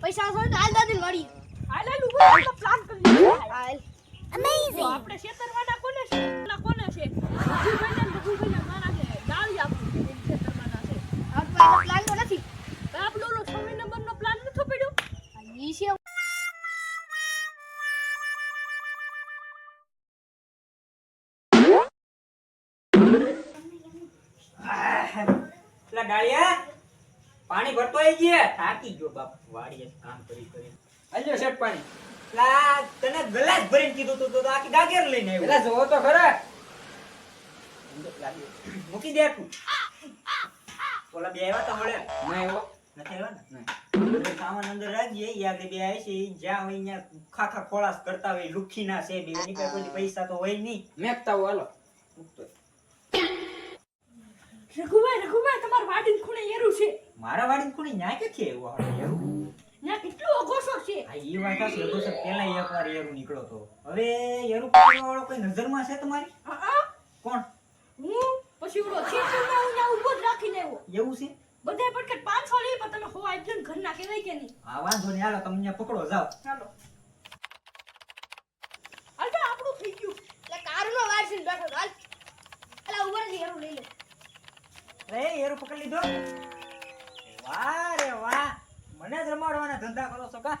પૈસા આવશે તો હાલ દાદી મળી હાલ હાલ ઊભો આપણે પ્લાન કરી હાલ. તો આપણે છેતરવાના કોને છે? ના કોને છે? રઘુભાઈને ને રઘુભાઈને મારા છે ગાળી આપવું છે છે. આ પ્લાન તો નથી. આ ઈ ડાળિયા પાણી ભરતો આવી ગયા. થાકી ગયો બાપ વાડીએ કામ કરી કરી. આલ્યો શેઠ પાણી. પેલા તને ગલાસ ભરીને કીધું તું તો આખી ગાગર લઈને આવ્યો. જોવો તો ખરા. મૂકી દે તું. ઓલા બે આવ્યા તા મળે ના આવ્યા. અંદર રાખજે આગળ બે આવે છે જ્યાં હોય ત્યાં ખાખા ખોળાસ કરતા હોય લુખી ના છે બે એની પાસે કોઈ પૈસા તો હોય નહીં. મેકતા હોય હાલો. રઘુભાઈ રઘુભાઈ તમારા વાડીને ખૂણે એરું છે. મારા વાડી ખૂણે ન્યાય કે છે એવું કેટલો અઘોષો છે. આ ઈ વાત એકવાર એરું નીકળો તો. હવે એરું વાળો કોઈ નજરમાં છે તમારી? હા, હા. કોણ? હું પછી ઓલો છેતરમાં હું ત્યાં ઊભો જ રાખીને આવ્યો. એવું છે? બધાય પડકે પાંચસો લઈ પણ તમે હોવા ઘર ના કહેવાય કે નહીં? હા વાંધો નહીં હાલો તમે અહીંયા પકડો જાઓ. ચાલો હાલ આપણું થઈ ગયું. એટલે કારનો વાર છે બેઠો હાલ. અલા ઊભા રહી હેરું લઈ લે. રે હેરું પકડી લીધો. વાહ રે વાહ. મને જ રમાડવાના ધંધા કરો છો કા?